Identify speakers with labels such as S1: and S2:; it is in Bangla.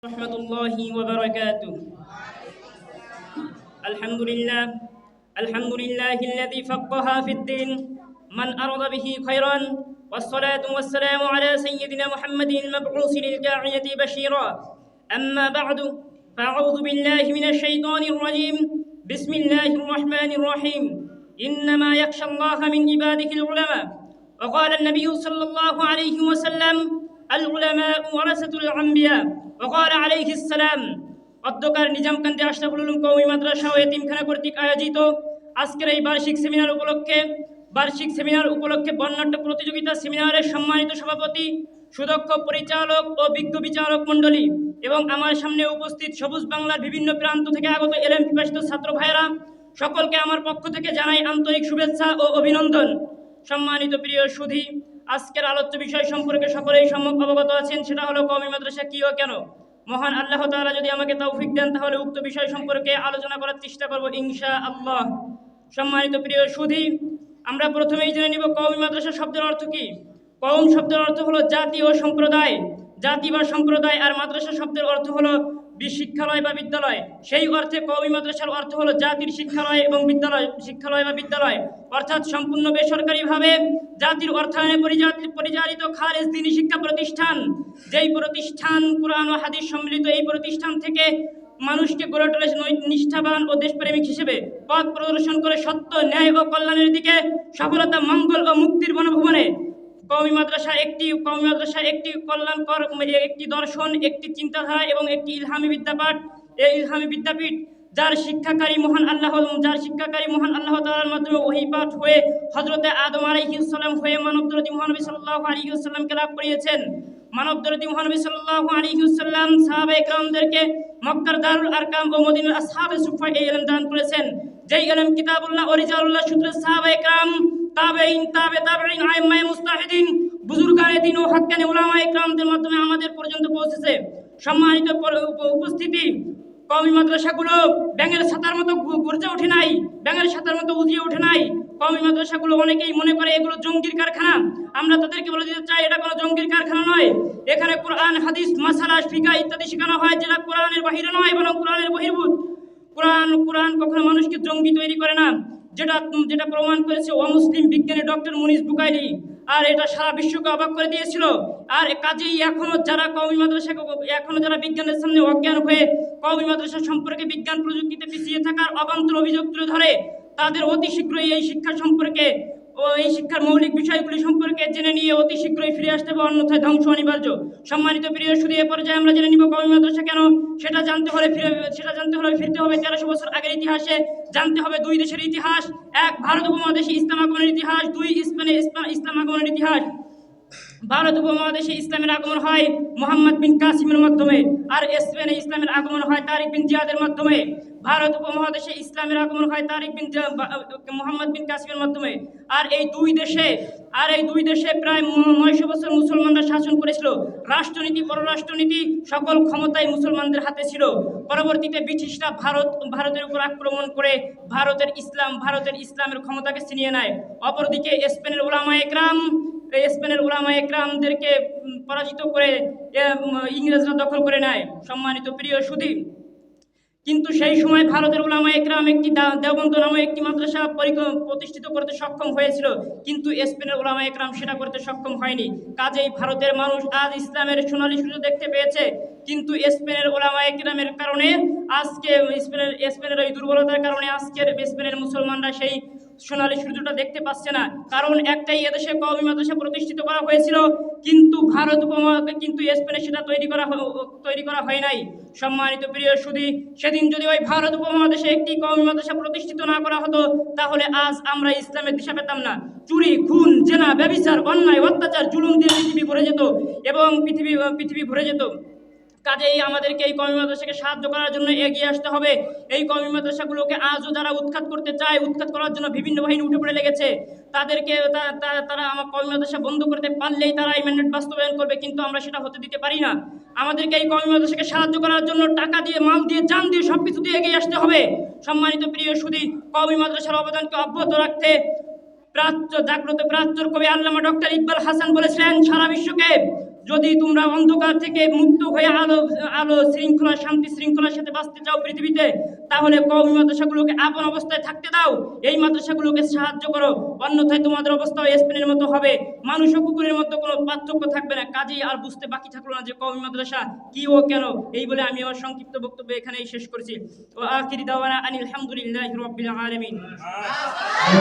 S1: ورحمة الله وبركاته. الحمد لله الحمد لله الذي فقه في الدين من أراد به خيرا والصلاة والسلام على سيدنا محمد المبعوث للداعية بشيرا. أما بعد فأعوذ بالله من الشيطان الرجيم. بسم الله الرحمن الرحيم. إنما يخشى الله من عباده العلماء. وقال النبي صلى الله عليه وسلم العلماء ورثة الأنبياء. ওকর আলী ইসলাম অধ্যকার নিজামকান্দি আশরাফুল উলুম কৌমি মাদ্রাসা ও এতিমখানা কর্তৃক আয়োজিত আজকের এই বার্ষিক সেমিনার উপলক্ষে, বার্ষিক সেমিনার উপলক্ষে বর্ণাঢ্য প্রতিযোগিতা সেমিনারের সম্মানিত সভাপতি, সুদক্ষ পরিচালক ও বিজ্ঞ বিচারক মণ্ডলী এবং আমার সামনে উপস্থিত সবুজ বাংলার বিভিন্ন প্রান্ত থেকে আগত এলএম পিপাসিত ছাত্র ভাইয়েরা, সকলকে আমার পক্ষ থেকে জানাই আন্তরিক শুভেচ্ছা ও অভিনন্দন। সম্মানিত প্রিয় সুধী আজকের আলোচ্য বিষয় সম্পর্কে সকলেই সম্যক অবগত আছেন, সেটা হলো কওমি মাদ্রাসা কি ও কেন? মহান আল্লাহ তাআলা যদি আমাকে তৌফিক দেন, তাহলে উক্ত বিষয় সম্পর্কে আলোচনা করার চেষ্টা করব ইনশা আল্লাহ সম্মানিত প্রিয় সুধী, আমরা প্রথমেই জেনে নিব কওমি মাদ্রাসা শব্দের অর্থ কি? কওম শব্দের অর্থ হলো জাতি ও সম্প্রদায়। জাতি বা সম্প্রদায় আর মাদ্রাসা শব্দের অর্থ হলো শিক্ষালয় বা বিদ্যালয়, সেই অর্থে কওমি মাদ্রাসার অর্থ হলো জাতির শিক্ষালয় এবং বিদ্যালয়, শিক্ষালয় বা বিদ্যালয়। অর্থাৎ সম্পূর্ণ বেসরকারিভাবে জাতির অর্থায়নে পরিচালিত খারেজ দিনী শিক্ষা প্রতিষ্ঠান, যেই প্রতিষ্ঠান কোরআন ও হাদিস সম্মিলিত এই প্রতিষ্ঠান থেকে মানুষকে গড়ে তোলে নিষ্ঠাবান ও দেশপ্রেমিক হিসেবে। পথ প্রদর্শন করে সত্য, ন্যায় ও কল্যাণের দিকে সফলতা, মঙ্গল ও মুক্তির বনভবনে কওমি মাদ্রাসা একটি কৌমি মাদ্রাসা একটি কল্যাণকর একটি দর্শন, একটি চিন্তাধারা এবং একটি ইলহামি বিদ্যাপাঠ। এই ইলহামি বিদ্যাপীঠ যার শিক্ষাকারী মহান আল্লাহ যার শিক্ষাকারী মহান আল্লাহ তাআলার মাধ্যমে ওহী পাঠ হয়ে হযরতে আদম আলাইহিস সালাম হয়ে মানবদরদি মহানবী সাল্লাল্লাহু আলাইহি ওয়াসাল্লামকে লাভ করিয়েছেন। মানবদরদি মহানবী সাল্লাল্লাহু আলাইহি ওয়াসাল্লাম সাহাবায়ে কেরামদেরকে মক্কার দারুল আরকাম ও মদিনার আসহাবে সুফা এই ইলম দান করেছেন। যেই ইলম কিতাবুল্লাহ ও রিজালুল্লাহ সূত্রে সাহাবায়ে কেরাম তাবেইন তাবে তাবেইন আইম্মায়ে মুস্তাহিদিন, বুজুর্গানে দিন ও হাক্কানে উলামায়ে কেরামদের মাধ্যমে আমাদের পর্যন্ত পৌঁছেছে। সম্মানিত উপস্থিতি কওমি মাদ্রাসাগুলো ব্যাঙের ছাতার মতো গর্জে ওঠে নাই, ব্যাঙের ছাতার মতো উজিয়ে ওঠে নাই। কওমি মাদ্রাসাগুলো অনেকেই মনে করে এগুলো জঙ্গির কারখানা। আমরা তাদেরকে বলে দিতে চাই, এটা কোনো জঙ্গির কারখানা নয়। এখানে কোরআন, হাদিস, মাসালা, ফিকা ইত্যাদি শেখানো হয় যেটা কোরআনের বাহিরে নয়, বরং কোরআনের বহির্ভূত। কোরআন কোরআন কখনো মানুষকে জঙ্গি তৈরি করে না। যেটা যেটা প্রমাণ করেছে অমুসলিম বিজ্ঞানী ডক্টর মুনিস বুকাইলি। আর এটা সারা বিশ্বকে অবাক করে দিয়েছিল। আর কাজেই এখনও যারা কওমি মাদ্রাসা, এখনও যারা বিজ্ঞানের সামনে অজ্ঞান হয়ে কওমি মাদ্রাসা সম্পর্কে বিজ্ঞান প্রযুক্তিতে পিছিয়ে থাকার অবান্তর অভিযোগ তুলে ধরে, তাদের অতি শীঘ্রই এই শিক্ষা সম্পর্কে ও এই শিক্ষার মৌলিক বিষয়গুলি সম্পর্কে জেনে নিয়ে অতি শীঘ্রই ফিরে আসতে হবে, অন্যথায় ধ্বংস অনিবার্য। সম্মানিত প্রিয়, শুধু এ পর্যায়ে আমরা জেনে নিব কওমি মাদ্রাসা কেন সেটা জানতে হলে ফিরে, সেটা জানতে হলে ফিরতে হবে তেরোশো বছর আগের ইতিহাসে। জানতে হবে দুই দেশের ইতিহাস, এক ভারত উপমহাদেশে ইসলাম আগমনের ইতিহাস, দুই স্পেনে ইসলাম আগমনের ইতিহাস। ভারত উপমহাদেশে ইসলামের আগমন হয় মোহাম্মদ বিন কাসিমের মাধ্যমে, আর স্পেনে ইসলামের আগমন হয় তারিক বিন জিয়াদের মাধ্যমে। ভারত উপমহাদেশে ইসলামের আগমন হয় তারিক বিন মোহাম্মদ বিন কাসিমের মাধ্যমে। আর এই দুই দেশে, আর এই দুই দেশে প্রায় নয়শো বছর মুসলমানরা শাসন করেছিল। রাষ্ট্রনীতি, পররাষ্ট্রনীতি সকল ক্ষমতাই মুসলমানদের হাতে ছিল। পরবর্তীতে ব্রিটিশরা ভারত, ভারতের উপর আক্রমণ করে ভারতের ইসলাম, ভারতের ইসলামের ক্ষমতাকে ছিনিয়ে নেয়। অপরদিকে স্পেনের ওলামা একরাম স্পেনের ওলামা একরামদেরকে পরাজিত করে ইংরেজরা দখল করে নেয়। সম্মানিত প্রিয় সুধী কিন্তু সেই সময় ভারতের ওলামা একরাম একটি দেবন্ত নামে একটি মাদ্রাসা প্রতিষ্ঠিত করতে সক্ষম হয়েছিল, কিন্তু স্পেনের ওলামা একরাম সেটা করতে সক্ষম হয়নি। কাজেই ভারতের মানুষ আজ ইসলামের সোনালি সুযোগ দেখতে পেয়েছে, কিন্তু স্পেনের ওলামা একরামের কারণে আজকে স্পেনের স্পেনের ওই দুর্বলতার কারণে আজকের স্পেনের মুসলমানরা সেই সোনালী সূর্যটা দেখতে পাচ্ছে না। কারণ একটাই এদেশে কওমি মাদ্রাসা প্রতিষ্ঠিত করা হয়েছিল। কিন্তু ভারত উপমহাদেশে কিন্তু স্পেনে সেটা তৈরি করা তৈরি করা হয় নাই। সম্মানিত প্রিয় সুধী, সেদিন যদি ওই ভারত উপমহাদেশে একটি কওমি মাদ্রাসা প্রতিষ্ঠিত না করা হতো, তাহলে আজ আমরা ইসলামের দিশা পেতাম না। চুরি, খুন, জেনা, ব্যবিচার, অন্যায়, অত্যাচার, জুলুম দিয়ে পৃথিবী ভরে যেত এবং পৃথিবী পৃথিবী ভরে যেত। কাজেই আমাদেরকে এই কমি মাদ্রাসাকে সাহায্য করার জন্য এগিয়ে আসতে হবে। এই কমি মাদ্রাসাগুলোকে আজও যারা উৎখাত করতে চায়, উৎখাত করার জন্য বিভিন্ন বাহিনী উঠে পড়ে লেগেছে, তাদেরকে তারা আমার কমি মাদ্রাসা বন্ধ করতে পারলেই তারা এই ম্যান্ডেট বাস্তবায়ন করবে, কিন্তু আমরা সেটা হতে দিতে পারি না। আমাদেরকে এই কমি মাদ্রাসাকে সাহায্য করার জন্য টাকা দিয়ে, মাল দিয়ে, জান দিয়ে সব কিছু দিয়ে এগিয়ে আসতে হবে। সম্মানিত প্রিয় সুদী কমি মাদ্রাসার অবদানকে অব্যাহত রাখতে প্রাচ্য, জাগ্রত প্রাচ্যর কবি আল্লামা ডক্টর ইকবাল হাসান বলেছিলেন, সারা বিশ্বকে যদি তোমরা অন্ধকার থেকে মুক্ত হয়ে আলো আলো শৃঙ্খলা, শান্তি শৃঙ্খলার সাথে বাঁচতে চাও পৃথিবীতে, তাহলে কওমি মাদ্রাসাগুলোকে আপন অবস্থায় থাকতে দাও। এই মাদ্রাসাগুলোকে সাহায্য করো। অন্যথায় তোমাদের অবস্থা স্পেনের মতো হবে। মানুষ ও কুকুরের মতো কোনো পার্থক্য থাকবে না। কাজেই আর বুঝতে বাকি থাকল না যে কওমি মাদ্রাসা কি ও কেন? এই বলে আমি আমার সংক্ষিপ্ত বক্তব্য এখানেই শেষ করছি। ও আখিরি দাওয়ানা আনিল হামদুলিল্লাহি রাব্বিল আলামিন।